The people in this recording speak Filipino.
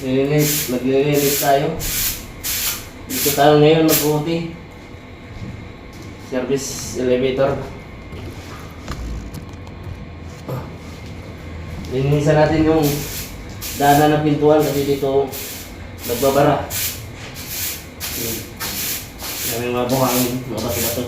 Nilinis, naglilinis tayo. Dito tayo ngayon mag-uti. Service elevator. Linisan natin yung daanan ng pintuan kasi dito nagbabara. Yung mga buhangin, mga bato-bato.